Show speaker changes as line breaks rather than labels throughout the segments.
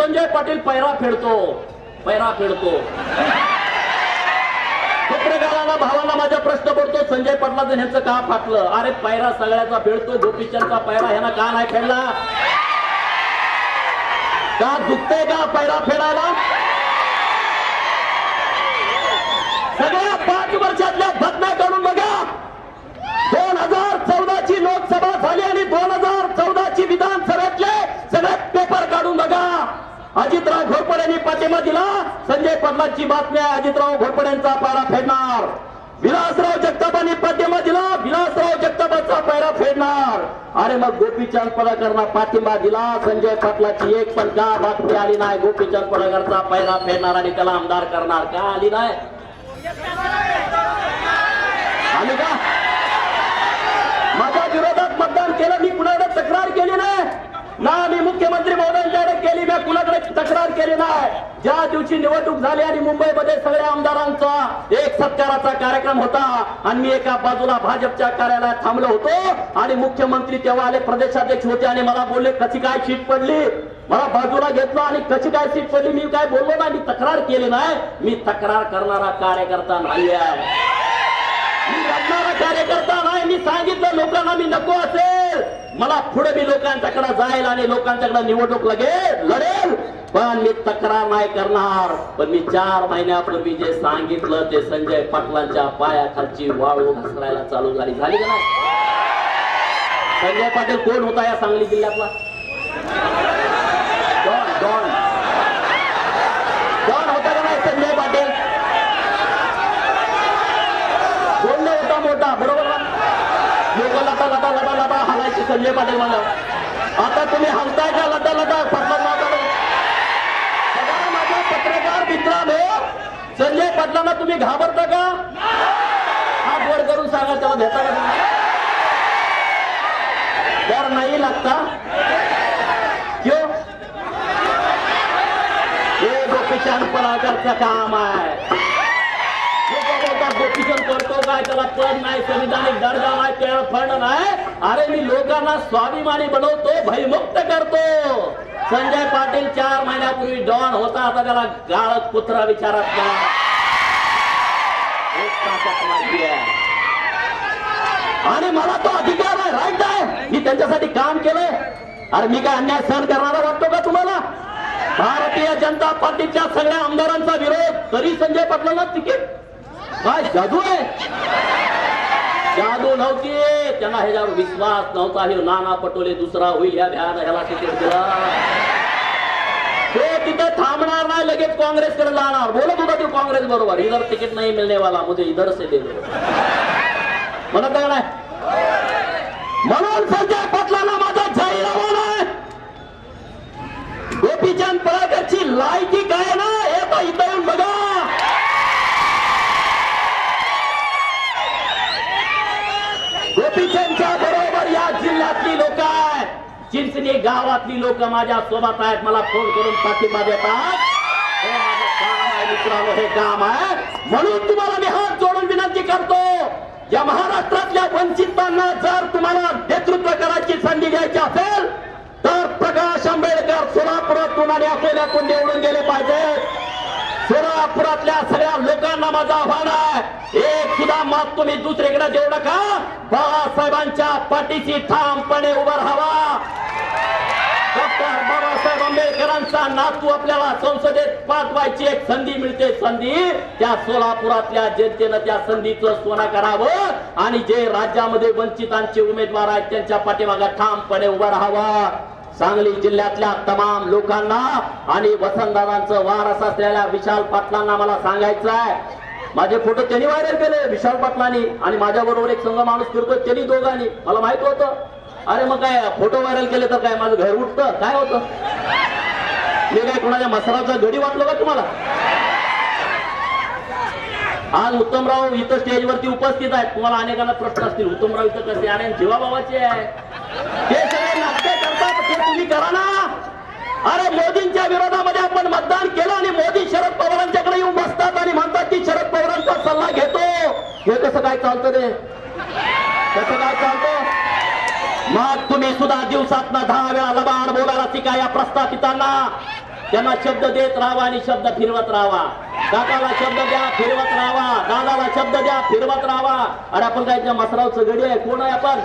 संजय पाटील पैरा फेडतो. पैरा फेडतो. पत्रकारांना भावाला माझा प्रश्न पडतो संजय पाटलाचं ह्यांचं का फाटलं? अरे पैरा सगळ्याचा फेडतो गोपीचंदचा पैरा ह्यानं का नाही फेडला? का दुखते का पैरा फेडायला? सगळ्या पाच वर्षातल्या घटना काढून बघा. दोन हजार चौदा ची लोकसभा झाली आणि दोन हजार चौदा ची विधानसभेतले सगळे पेपर काढून बघा. अजितराव घोरपड्यांनी पाठिंबा दिला. संजय पाटलांची बातमी आहे अजितराव घोरपड्यांचा पारा फेडणार. विलासराव जगतापांनी पाठिंबा दिला. विलासराव जगतापांचा पायरा फेडणार. अरे मग गोपीचंद पडळकरना पाठिंबा दिला. संजय पाटलाची एक पण का बातमी आली नाही? गोपीचंद पडळकरचा पायरा फेडणार आणि त्याला आमदार करणार का? आली नाही. आली का? माझ्या विरोधात मतदान केलं. मी कुणाकडे तक्रार केली नाही. एक तक्रार केली नाही. ज्या दिवशी निवडणूक झाली आणि मुंबईमध्ये सगळ्या आमदारांचा एक सत्काराचा कार्यक्रम होता आणि मी एका बाजूला भाजपच्या कार्यालयात थांबलो होतो आणि मुख्यमंत्री तेव्हा आले प्रदेशाध्यक्ष होते आणि मला बोलले कशी काय सीट पडली? मला बाजूला घेतलं आणि कशी काय सीट पडली? मी काय बोललो ना मी तक्रार केली नाही. मी तक्रार करणारा कार्यकर्ता नाही आहे मी लढणारा कार्यकर्ता नाही. मी सांगितलं लोकांना मी नको असेल. मला पुढे मी लोकांच्याकडे जाईल आणि लोकांच्याकडे निवडणूक लगेल लढेल. पण मी तक्रार नाही करणार. पण मी चार महिन्यापूर्वी जे सांगितलं ते संजय पाटलांच्या पायाखालची वाळू घसरायला चालू झाली. झाली का नाही? संजय पाटील कोण होता या सांगली जिल्ह्यातला डॉन डॉन डॉन होता का नाही संजय पाटील बोलणे होता मोठा बरोबर ना लोक लता लता लता लता हालायचे संजय पाटील म्हणलं. आता तुम्ही हलताय का? लता लता पटलं माझ्या पत्रकार मित्रांनो संजय पाटलांना तुम्ही घाबरता का? हात वर करून सांगा त्याला भेटा का डर नाही लागता. क्यों? हे गोपीचंद पराकरचं काम आहे. गोपीचंद करतो काय? त्याला पण नाही? संविधानिक दर्जा नाही त्याला फंड नाही. अरे मी लोकांना स्वाभिमानी बनवतो भयमुक्त करतो. संजय पाटील चार महिन्यापूर्वी डॉन होता आता त्याला गाळत कुत्रा विचारत नाही आणि मला तो अधिकार आहे राईट आहे. मी त्यांच्यासाठी काम केलंय. अरे मी काय अन्याय सहन करणारा वाटतो का तुम्हाला? भारतीय जनता पार्टीच्या सगळ्या आमदारांचा विरोध. तरी संजय पाटलांना तिकीट. काय जादू आहे? जादू नव्हती. त्यांना ह्याच्यावर विश्वास नव्हता. हे नाना पटोले दुसरा होईल या भ्यान ह्याला तिकीट दिला. तो तिथे थांबणार नाही लगेच काँग्रेसकडे जाणार. बोलत होता तो काँग्रेस बरोबर. इधर तिकीट नाही मिळणे वाला मुझे इधर से दे म्हणत आहे नाही? म्हणून संजय पाटलांना माझा जाहीर आव्हान आहे. गोपीचंद पळाकरची लायकी काय ना हे तर इथं येऊन बघा. गोपीचंदच्या बरोबर या जिल्ह्यातली लोक आहेत. चिंचणी गावातली लोक माझ्या सोबत आहेत. मला फोन करून पाठिंबा देतात. हे माझं काम आहे मित्रांनो हे काम आहे. म्हणून तुम्हाला मी हात जोडून विनंती करतो या महाराष्ट्रातल्या वंचितांना जर तुम्हाला नेतृत्व करायची संधी घ्यायची असेल तर प्रकाश आंबेडकर सोलापुरातून आणि अकोल्यातून निवडून गेले पाहिजे सोलापुरातल्या सगळ्या लोकांना माझं आव्हान आहे. एक सुद्धा मत तुम्ही दुसरीकडे देऊ नका. बाळासाहेबांच्या पाठीशी ठामपणे उभा राहावा. डॉक्टर बाबासाहेब आंबेडकरांचा नातू आपल्याला संसदेत पाठवायची एक संधी मिळते. संधी त्या सोलापुरातल्या जनतेनं त्या संधीचं सोनं करावं आणि जे राज्यामध्ये वंचितांचे उमेदवार आहेत त्यांच्या पाठीमागा ठामपणे उभा राहावा. सांगली जिल्ह्यातल्या तमाम लोकांना आणि वसंतदादांचं वारस असलेल्या विशाल पाटलांना मला सांगायचं आहे. माझे फोटो त्यांनी व्हायरल केले विशाल पाटलांनी. आणि माझ्या बरोबर एक संघ माणूस फिरतो त्यांनी दोघांनी. मला माहीत होतं. अरे मग काय फोटो व्हायरल केले तर काय माझं घर उठतं? काय होतं? मी काय कोणाच्या मसराचा घडी वाटलं का तुम्हाला? आज उत्तमराव इथं स्टेजवरती उपस्थित आहेत. तुम्हाला अनेकांना प्रश्न असतील उत्तमराव इथं कसे आणि जीवाबाबाचे आहे. ते सगळे तुम्ही करा ना. अरे मोदींच्या विरोधामध्ये आपण मतदान केलं आणि मोदी शरद पवारांच्याकडे येऊन बसतात आणि म्हणतात की शरद पवारांचा सल्ला घेतो. हे कसं काय चालतं रे? कसं काय चालतं? मग तुम्ही सुद्धा दिवसात दहा वेळा लबाड बोलायला शिका या प्रस्थापितांना. त्यांना शब्द देत राहावा आणि शब्द फिरवत राहावा काकाला शब्द द्या फिरवत राहावा दादाला शब्द द्या फिरवत राहावा अरे आपण काय मसरावचं गडी आहे? कोण आहे आपण?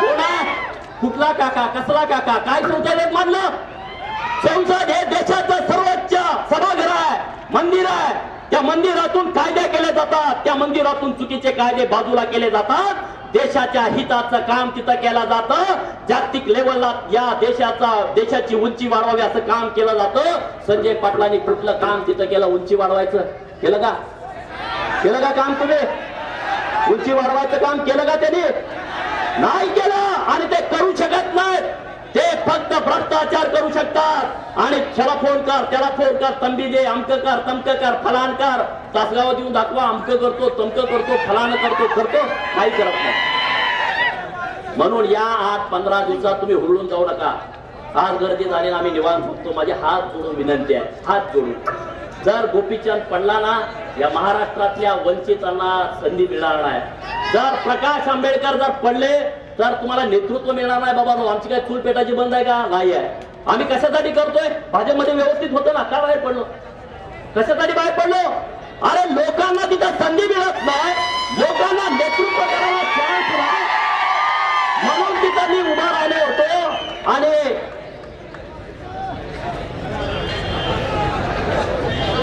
कोण आहे? कुठला काका? कसला काका? काय संचालक मानलं संसद हे देशाचं सर्वोच्च सभागृह आहे मंदिर आहे. त्या मंदिरातून कायदे केले जातात. त्या मंदिरातून चुकीचे कायदे बाजूला केले जातात. देशाच्या हिताचं काम तिथं केलं जातं. जागतिक लेवलला या देशाचा देशाची उंची वाढवावी असं काम केलं जातं. संजय पाटलांनी कुठलं काम तिथं केलं? उंची वाढवायचं. केलं का? केलं का काम तुम्ही? उंची वाढवायचं काम केलं का त्यांनी? नाही केलं! आणि ते करू शकत नाहीत. ते फक्त भ्रष्टाचार करू शकतात. आणि त्याला फोन कर त्याला फोन कर तंबी दे अमक कर तमक कर फलान कर तासगावात येऊन दाखवा अमक करतो तमक करतो फलान करतो करतो काही करत नाही. म्हणून या आठ पंधरा दिवसात तुम्ही हुरळून जाऊ नका. आज गर्दी झाली ना आम्ही निवांत बघतो माझे हात जोडून विनंती आहे. हात जोडून. जर गोपीचंद पडला ना या महाराष्ट्रातल्या वंचितांना संधी मिळणार नाही. जर प्रकाश आंबेडकर जर पडले तर तुम्हाला नेतृत्व मिळणार नाही बाबा आमची काय चूल पेटाची बंद आहे का? नाही आहे. आम्ही कशासाठी करतोय? भाजपमध्ये व्यवस्थित होतं ना का बाहेर पडलो? कशासाठी बाहेर पडलो? अरे लोकांना तिथं संधी मिळत नाही. लोकांना नेतृत्व करायला चान्स नाही. म्हणून तिथं मी उभा राहिलो होतो.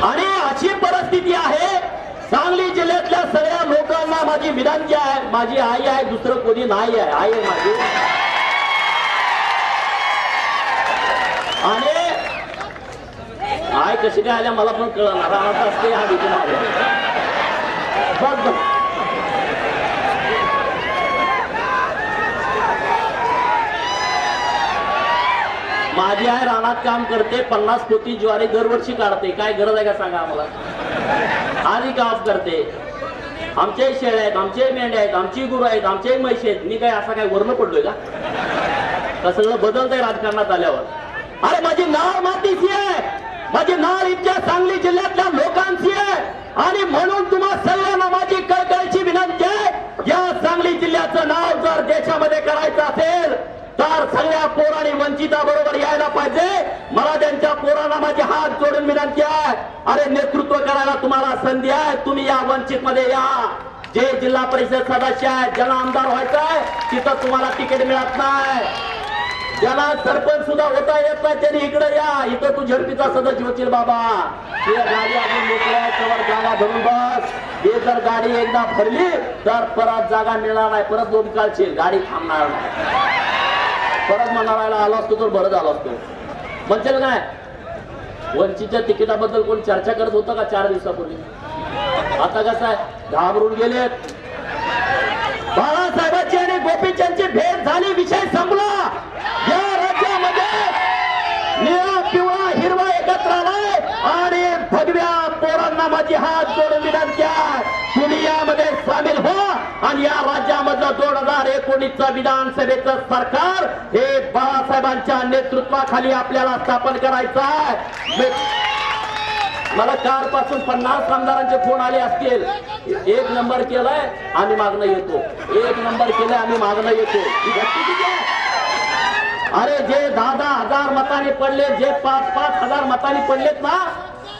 आणि अशी परिस्थिती आहे सांगली जिल्ह्यातल्या सगळ्या लोकांना माझी विनंती आहे माझी आई आहे दुसरं कोणी नाही आहे. आई आहे माझी. आणि आई कशी काय आल्या मला पण कळणार. राहत असते हा विचार बघ माझी आहे रानात काम करते पन्नास कोटी ज्वारी दरवर्षी काढते. काय गरज आहे का सांगा आम्हाला? आधी काम करते. आमचे शेळ आहेत आमचे मेंढे आहेत आमची गुरु आहेत आमचे म्हैशी आहेत. मी काय असा काय वर्ण पडलोय का? का सगळं बदलतंय राजकारणात आल्यावर. अरे माझी नाळ मातीची आहे. माझी नाळ इतक्या सांगली जिल्ह्यातल्या लोकांची आहे. आणि म्हणून तुम्हा सगळ्यांना माझी कळकळीची विनंती आहे. या सांगली जिल्ह्याचं नाव जर देशामध्ये करायचं असेल तर सगळ्या पोरांनी वंचिता बरोबर यायला पाहिजे. मला त्यांच्या पोरांना माझे हात जोडून विनंती आहे. अरे नेतृत्व करायला तुम्हाला संधी आहे. तुम्ही या वंचित मध्ये या. जे जिल्हा परिषद सदस्य आहेत ज्यांना आमदार व्हायचं आहे तिथं तुम्हाला तिकीट मिळत नाही. ज्याला सरपंच सुद्धा होता येत नाही त्यांनी इकडे या. इथं तू झडपीचा सदस्य होतील बाबा. ही गाडी आपण मोकळी त्यावर जागा धरून बस. हे जर गाडी एकदा भरली तर परत जागा मिळणार नाही. परत दोन काळची गाडी थांबणार नाही. परत मनाला आला असतो तर बरं झालं असतो. म्हणजे काय? वंचितच्या तिकिटाबद्दल कोण चर्चा करत होतं का चार दिवसापूर्वी? आता कसं आहे? घाबरून गेलेत. बाळासाहेबांची आणि गोपीचंदची भेट झाली विषय संपला. या राज्यामध्ये निळा पिवळा हिरवा एकत्र आलाय आणि भगव्या पोरांना माझी हात जोडून विनंती आहे. दुनियामध्ये सामील आणि या राज्यामधलं दोन हजार एकोणीसचं विधानसभेचं सरकार हे बाळासाहेबांच्या नेतृत्वाखाली आपल्याला स्थापन करायचं आहे. मला चारपासून पन्नास आमदारांचे फोन आले असतील. एक नंबर केलाय आम्ही मागणं येतो. एक नंबर केलाय आम्ही मागणं येतो. अरे जे दहा दहा हजार मताने पडले जे पाच पाच हजार मताने पडलेत ना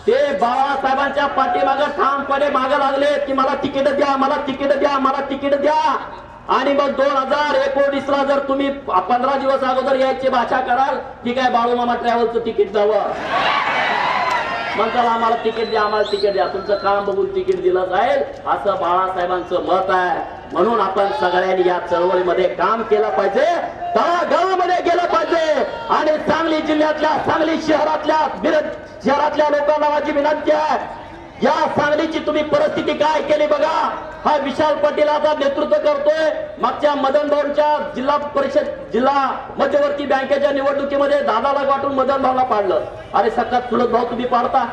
ते बाळासाहेबांच्या पाठीमागं ठामपणे मागे लागले की मला तिकीट द्या मला तिकीट द्या मला तिकीट द्या. आणि मग दोन हजार एकोणीस ला जर तुम्ही पंधरा दिवस अगोदर यायची भाषा कराल की काय बाळूमामा ट्रॅव्हलचं तिकीट जावं? म्हणताल आम्हाला तिकीट द्या आम्हाला तिकीट द्या. तुमचं काम बघून तिकीट दिलं जाईल. असं बाळासाहेबांचं मत आहे. म्हणून आपण सगळ्यांनी या चळवळीमध्ये काम केलं पाहिजे. आणि सांगली जिल्ह्यातल्या सांगली शहरातल्या मिरज शहरातल्या लोकांना माझी विनंती आहे या सांगलीची तुम्ही परिस्थिती काय केली बघा. हा विशाल पटेल आता नेतृत्व करतोय. मागच्या मदन भाऊच्या जिल्हा परिषद जिल्हा मध्यवर्ती बँकेच्या निवडणुकीमध्ये दादाला वाटून मदन भाऊला पाडलं. अरे सकाळ चुलत भाऊ तुम्ही पाडता.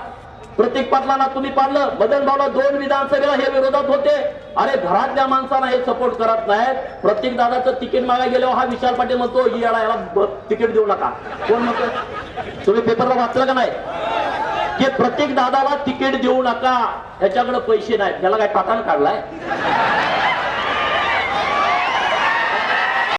प्रतीक पाटलांना तुम्ही पाडलं. मदन भाऊला दोन विधानसभेला हे विरोधात होते. अरे घरातल्या माणसांना हे सपोर्ट करत नाही प्रत्येक दादाचं तिकीट मागा गेल्यावर हा विशाल पाटील म्हणतो ही याला याला तिकीट देऊ नका. कोण म्हणतो? तुम्ही पेपरला वाचलं का नाही? की प्रत्येक दादाला तिकीट देऊ नका ह्याच्याकडे पैसे नाहीत. त्याला काय टाटान काढलाय?